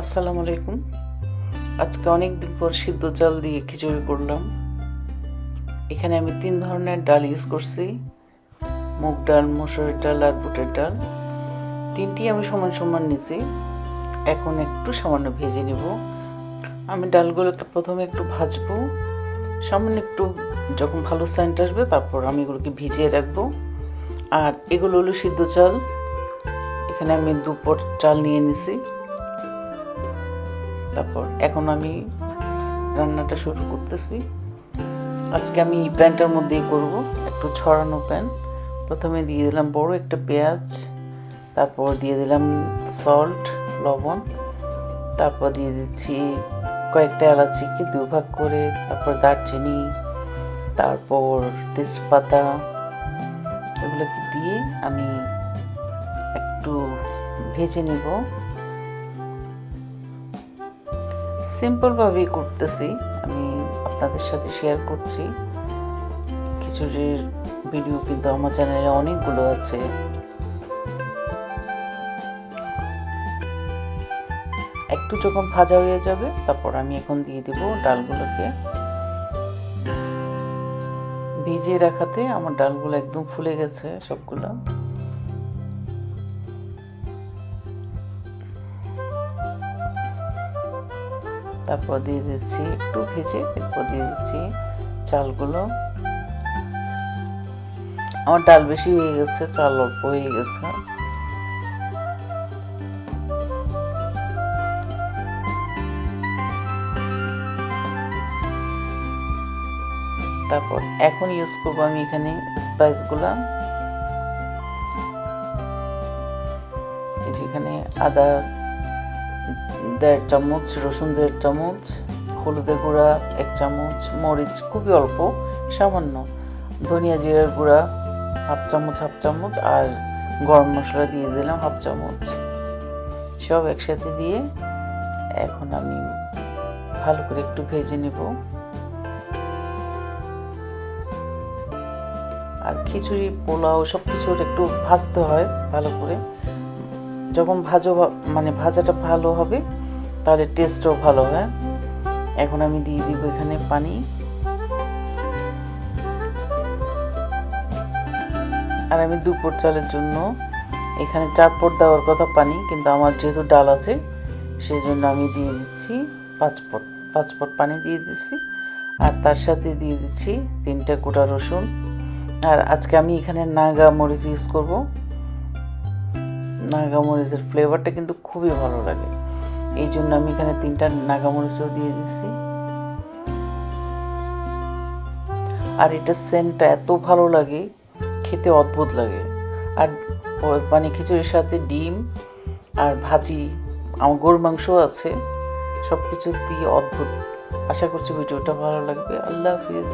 আসসালামু আলাইকুম। আজকে অনেক দিন পর সিদ্ধ চাল দিয়ে খিচুড়ি করলাম। এখানে আমি তিন ধরনের ডাল ইউজ করছি। মুগ ডাল, মসুরের ডাল আর বুটের ডাল। তিনটি আমি সমান সমান নিছি। এখন একটু সামান্য ভেজে নেব। আমি ডালগুলোকে প্রথমে একটু ভাজবো। সামান্য একটু যখন ভালো সেন্ট আসবে তারপর আমি এগুলোকে ভিজিয়ে রাখব। আর এগুলো হলো সিদ্ধ চাল। এখানে আমি দুপট চাল নিয়ে নিছি। তারপর এখন আমি রান্নাটা শুরু করতেছি। আজকে আমি এই প্যানটার মধ্যেই করব, একটু ছড়ানো প্যান। প্রথমে দিয়ে দিলাম বড় একটা পেঁয়াজ, তারপর দিয়ে দিলাম সল্ট লবণ, তারপর দিয়ে দিচ্ছি কয়েকটা এলাচিকে দুভাগ করে, তারপর দারচিনি, তারপর তেজপাতা, এগুলোকে দিয়ে আমি একটু ভেজে নেব। সিম্পলভাবেই করতেছি। আমি আপনাদের সাথে শেয়ার করছি। খিচুড়ির ভিডিও কিন্তু আমার চ্যানেলে অনেকগুলো আছে। একটু যখন ভাজা হয়ে যাবে, তারপর আমি এখন দিয়ে দেব ডালগুলোকে। ভিজিয়ে রাখাতে আমার ডালগুলো একদম ফুলে গেছে সবগুলো। তারপর দিয়ে দিচ্ছি, একটু ভেজে এরপর দিয়ে দিচ্ছি চালগুলো। আমার ডাল বেশি হয়ে গেছে, চাল অল্প হয়ে গেছে। তারপর এখন ইউজ করব আমি এখানে স্পাইসগুলো যেখানে আদা দেড় চামচ, রসুন দেড় চামচ, হলুদের গুঁড়া এক চামচ, মরিচ খুবই অল্প, সামান্য। ধনিয়া জিরার গুঁড়া হাফ চামচ হাফ চামচ আর গরম মশলা দিয়ে দিলাম হাফ চামচ। সব একসাথে দিয়ে এখন আমি ভালো করে একটু ভেজে নেব। আর খিচুড়ি, পোলাও সব কিছুর একটু ভাজতে হয় ভালো করে। যখন ভাজো মানে ভাজাটা ভালো হবে, তাহলে টেস্টও ভালো হয়। এখন আমি দিয়ে দিব এখানে পানি। আর আমি দুপুর চালের জন্য এখানে চার পট দেওয়ার কথা পানি, কিন্তু আমার যেহেতু ডাল আছে সেই জন্য আমি দিয়ে দিচ্ছি পাঁচ পট পাঁচ পট পানি দিয়ে দিচ্ছি। আর তার সাথে দিয়ে দিচ্ছি তিনটা গোটা রসুন। আর আজকে আমি এখানে নাগা মরিচ ইউজ করব। নাগামরিচের ফ্লেভারটা কিন্তু খুবই ভালো লাগে। এই জন্য আমি এখানে তিনটা নাগামরিচও দিয়ে দিচ্ছি আর এটা সেন্টটা এত ভালো লাগে, খেতে অদ্ভুত লাগে। আর মানে খিচুড়ির সাথে ডিম আর ভাজি, আমার গরুর মাংস আছে সব কিছু দিয়ে অদ্ভুত। আশা করছি ভিডিওটা ভালো লাগবে। আল্লাহ হাফিজ।